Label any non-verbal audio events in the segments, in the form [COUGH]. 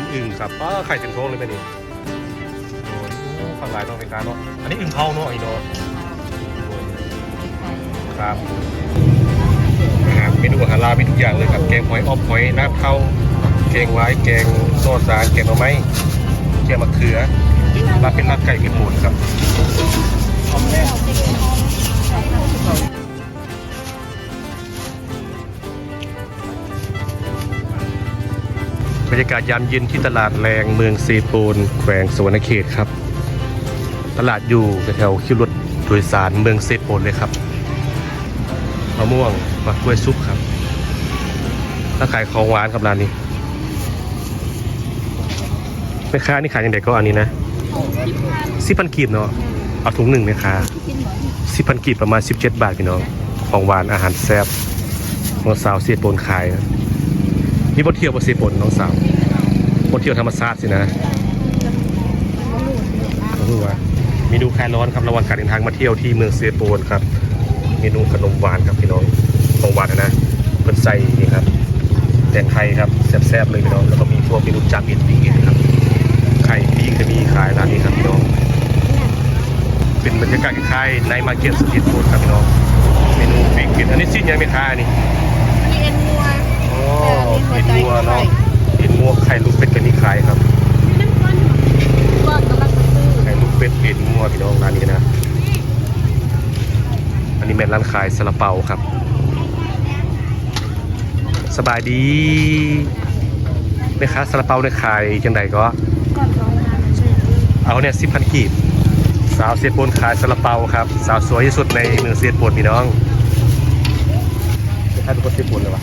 มอึ่งครับอ้าไข่เต็มท้องเลยแม่นี่โอ้ยโอ้ข้างหลายเน้องเป็นการเนาะอันนี้อึ่งเผาเนาะไอ้เนาะโอ้ยครับอาหารเมนูอาหารลาวมีทุกอย่างเลยครับ แกงหอยออมหอยน้ำเข้าแกงไว้แกงโซสารแกงหน่อไม้แกงมะเขือลาเป็นลาบไก่เป็นหมูครับ รรยากาศยามเย็นที่ตลาดแรงเมืองเซโปนแขวงสวรรณเขตครับ ตลาดอยู่แถวคิวรถโดยสารเมืองเซโปนเลยครับมะม่วงมะกล้วยซุปครับแล้วขายของหวานครับร้านนี้แม่ค้านี่ขายยังไงก็อันนี้นะสิพันกีบเนาะเอาถุงหนึ่งแม่ค้าสิพันกีบประมาณ17บาทพี่น้องของหวานอาหารแซ่บน้องสาวเซโปนขายนะ นี่บทเที่ยวบทเซปนน้องสาวบทเที่ยวธรรมศาสตร์สินะก็คือว่าเมนูคลายร้อนครับระหว่างการเดินทางมาเที่ยวที่เมืองเซโปนครับเมนูขนมหวานครับพี่น้องของหวานนะนะเปิดใส่นี่ครับแตงไทยครับแซ่บๆเลยพี่น้องแล้วก็มีพวกเมนูจับอินปีกครับไข่ปิ้งจะมีขายร้านนี้ครับพี่น้องเป็นบรรยากาศคล้ายๆในมาร์เก็ตสตรีทฟู้ดครับพี่น้องเมนูปิ้งกินอันนี้สิ้นยังไม่ค้านี่ เห็นงัวเนาะเห็นงัวไข่ลูกเป็ดกันนี่ขายครับไข่ลูกเป็ดเห็นงัวพี่น้องร้านนี้นะ อันนี้แม่นร้านขายซาลาเปาครับ สบายดีแม่ค้าซาลาเปาเนี่ยขายจังไดก็เอาเนี่ยสิบพันกีบสาวเสียดปนขายซาลาเปาครับ สาวสวยที่สุดในเมืองเสียดปนพี่น้องเป็นใครเป็นคนเสียดปนเลยวะ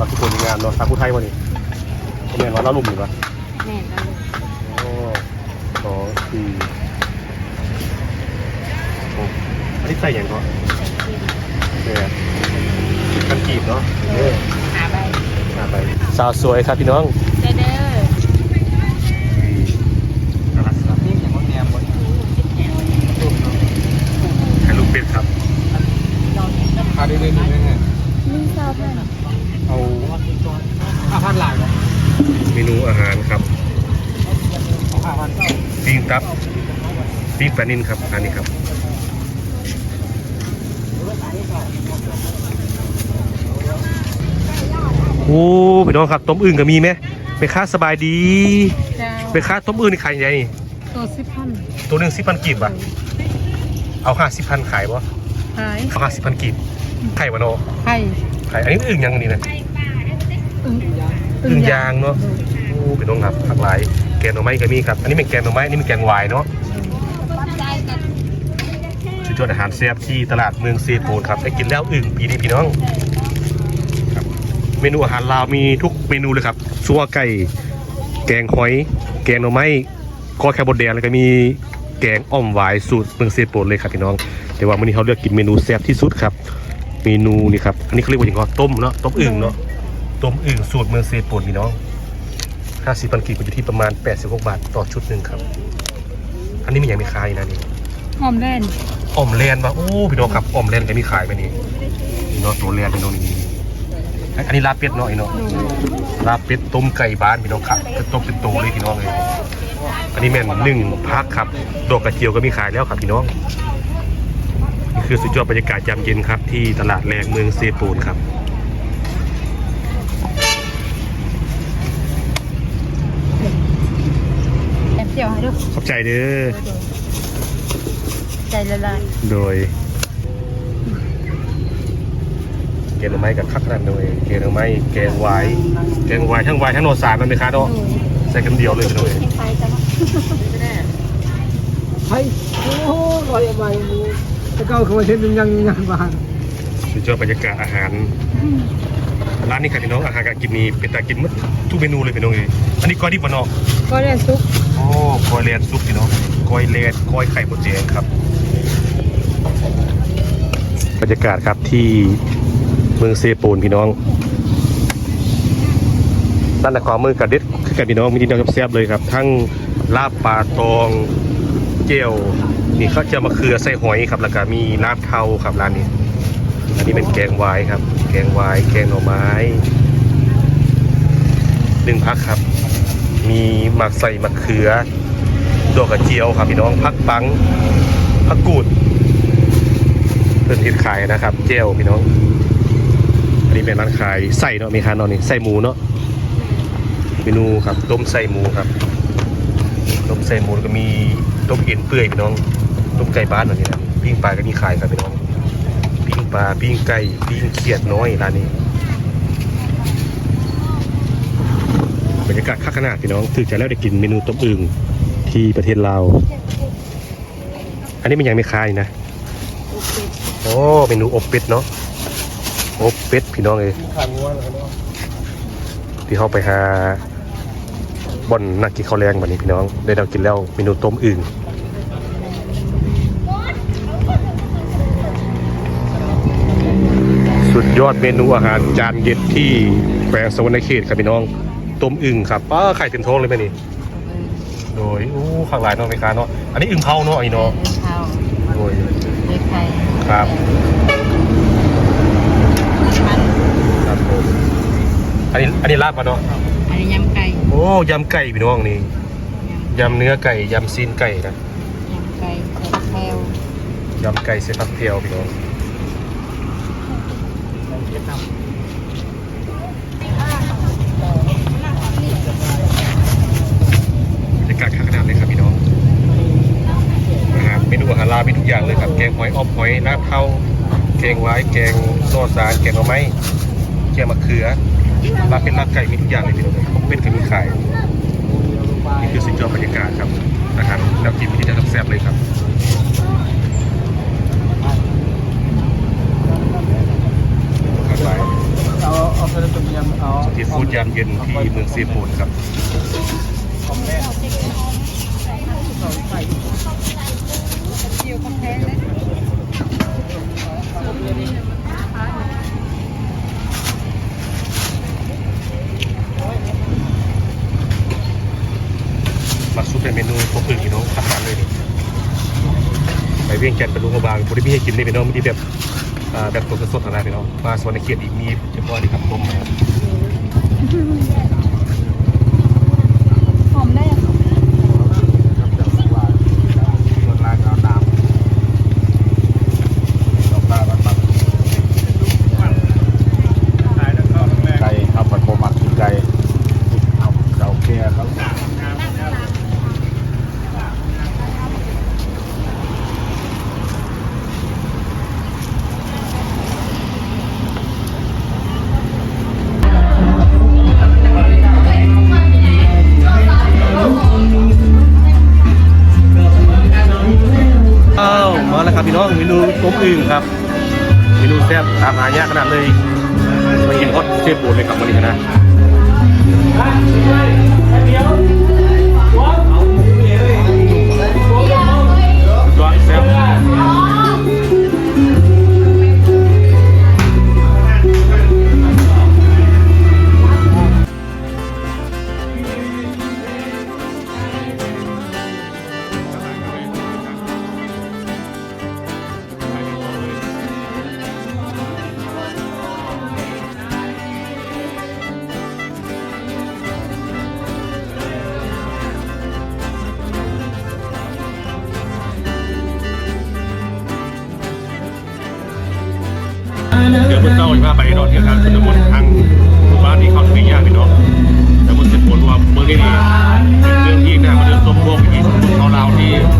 โอ้สาวเสียดปนงานเนาะสาวผู้ไทยวะนี่เขาแม่นว่าเราลุ่มหรือปะแม่กันเลยโอ้สองสี่หกอันนี้ใส่อย่างเนาะแปดสิบพันกีบเนาะเออหาใบมาไปสาวสวยครับพี่น้องเด้อเด้อนี่อย่างว่าแนมบนให้ลูกเป็ดครับพาได้เลยนี่ไงมีซาวพัน เอาห้าพันหลายเหรอเมนูอาหารครับเอาห้าพันก็ปิ้งตับปิ้งปลานินครับอันนี้ครับโอ้พี่น้องครับต้มอึ่งก็มีไหมไปค้าสบายดีเจ้าไปค้าต้มอึ่งนี่ขายยังไงนี่ตัวสิบพันตัวหนึ่งสิบพันกีบอะเอาห้าสิบพันขายบ่หายเอาห้าสิบพันกีบไข่วะเนาะไข่ขายอันนี้อึ่งยังนี่นะ อึ่งยางเนาะโอ้พี่น้องครับผักหลายแกงหน่อไม้ก็มีครับ อันนี้เป็นแกงหน่อไม้อันนี่เป็นแกงวายเนาะสุดยอดอาหารแซ่บที่ตลาดเมืองเซโปนครับได้กินแล้วอึ่งปีนี้พี่น้องครับเมนูอาหารลาวมีทุกเมนูเลยครับซัวไก่แกงหอย แกงหน่อไม้กอแคบดแดงแล้วก็มีแกงอ่อมหวายสูตรเมืองเซโปนเลยครับพี่น้อง แต่ว่าวันนี้เขาเลือกกินเมนูแซ่บที่สุดครับ เมนูนี่ครับอันนี้เขาเรียกว่าอย่างไรต้มเนาะต้มอึ่งเนาะ ต้มอึ่งสูตรเมืองเซโปนพี่น้อง 50ปันกีบอยู่ที่ประมาณ 86 บาทต่อชุดหนึ่งครับ อันนี้มีอย่างมีคายนะนี่หอมแล่นอ่อมแลนมาโอ้พี่น้องครับอ่อมแลนก็มีขายไหมนี่นี่เนาะตัวแลนพี่น้องนี่อันนี้ลาบเป็ดเนาะไอ้เนาะลาบเป็ดต้มไก่บ้านพี่น้องครับคือต้มเป็นโตเลยพี่น้องเลยอันนี้แม่นหนึ่งพักครับดอกกระเจียวก็มีขายแล้วครับพี่น้องนี่คือสุดยอดบรรยากาศยามเย็นครับ ที่ตลาดแรงเมืองเซปูนครับ แอบเจียวให้ดูขอบใจเด้อใจละลายโดย แกงหน่อไม้กับคักนั่นเลยแกงหน่อไม้แกงวายแกงวายทั้งวายทั้งโนสารมันไหมครับเนาะใส่กันเดียวเลยพี่น้องเอ้ยคล้ายๆกันไฮ้โอ้โหลอยไปมูถ้าเก้าเขามาเช่นยังยังยังบ้านสุดยอดบรรยากาศอาหาร ร้านนี้ครับพี่น้องอาหารการกินนี่เป็นตากินหมดทุกเมนูเลยพี่น้องเอ้ยอันนี้ก้อยดิบวะเนาะก็ได้ซุปโอ้ก้อยเลนซุปพี่น้องก้อยเลนก้อยไข่มดแดงครับ บรรยากาศครับที่เมืองเซโปนพี่น้องด้านในความมือกับเด็ดคือกับพี่น้องมีที่น้องแซ่บๆเลยครับ ทั้งลาบปลาตองเจียวมีข้าวเจียวมะเขือใส่หอยครับแล้วก็มีลาบเทาครับร้านนี้ อันนี้เป็นแกงวายครับ แกงวาย แกงหน่อไม้หนึ่งพักครับ มีหมักใส่มะเขือดอกกระเจียวครับพี่น้องพักปังพักกูดเพิ่นทิดขายนะครับ เจลพี่น้อง อันนี้เป็นร้านขายไส้เนาะมีคานเนาะนี่ไส้หมูเนาะเมนูครับต้มไส้หมูครับต้มไส้หมูก็มีต้มเอ็นเปื่อยพี่น้องต้มไก่บ้านแบบนี้นะปิ้งปลาก็มีขายครับพี่น้อง ปลาปิ้งไก่ปิ้งเขียดน้อยร้านนี้บรรยากาศคักขนาดพี่น้องถือใจแล้วได้กินเมนูต้มอึ่งที่ประเทศลาวอันนี้มันยังไม่คายนะโอ้เมนูอบเป็ดเนาะอ้เป็ดพี่น้องเลยที่เขาไปหาบ่อนนักกินข้าวแรงวันนี้พี่น้อง ได้เรากินแล้วเมนูต้มอึ่ง ยอดเมนูอาหารจานเด็ดที่แขวงสวรรณเขตครับพี่น้องต้มอึ่งครับป้าไข่เต็มท้องเลยไหมนี่โดยอู้ข้างหลายเนาะไม่ค้าเนาะอันนี้อึ่งเผาเนาะไอ้เนาะข้าวโดยด้วยไข่ครับมันครับผมอันนี้อันนี้ลาบปะเนาะอันนี้ยำไก่โอ้ยำไก่พี่น้องนี่ยำเนื้อไก่ยำซีนไก่นะยำไก่ใส่แคลยำไก่เซตักเทียวพี่น้อง บรรยากาศข้างนาดเลยครับพี่น้องอาหารเมนูอาหารลาวมีทุกอย่างเลยครับ แกงหอยอ้อมหอยลาเท่าแกงไว้แกงโซสารแกงเอาไม้แกงมะเขือลาบเป็นลาบไก่มีทุกอย่างเลยพี่น้องเป็นกับมีขายนี่คือสิ่งยอดบรรยากาศครับอาหารแล้วกินที่จะแซ่บเลยครับ ข้างหลาย เอาเอาไปต้มยำเอา สตรีทฟู้ดยามเย็นที่เมืองเซีปูนครับมาซุปเป็นเมนูพวกอื่นพี่น้องทำงานเลยนี่ไปเวียงจันทร์ไปลุงกระบางบุรีมีให้กินนี่พี่น้องไม่ดีแบบแบบสดสดๆอะไรพี่น้องมาสวนในเขตอีกมีเฉพาะนี่ครับต้ม Mm-hmm. [LAUGHS] มอึ่งครับเมนูแซ่บตามหายากขนาดเลยมากินฮอตเชฟปูนเลยกับวันนี้นะ เดี๋ยวมื่อเต้าอีกว่าไปนอนที่ทางชนบททางหมู่บ้านที่เขาไม่ยากพี่น้องแต่บนเจ็บปวดว่าเมื่อกี้นี่เป็นเรื่องที่น่ามาเดินส้มพวกอีกเขาลาวที่อายุลาวคือคนแบบเขาเ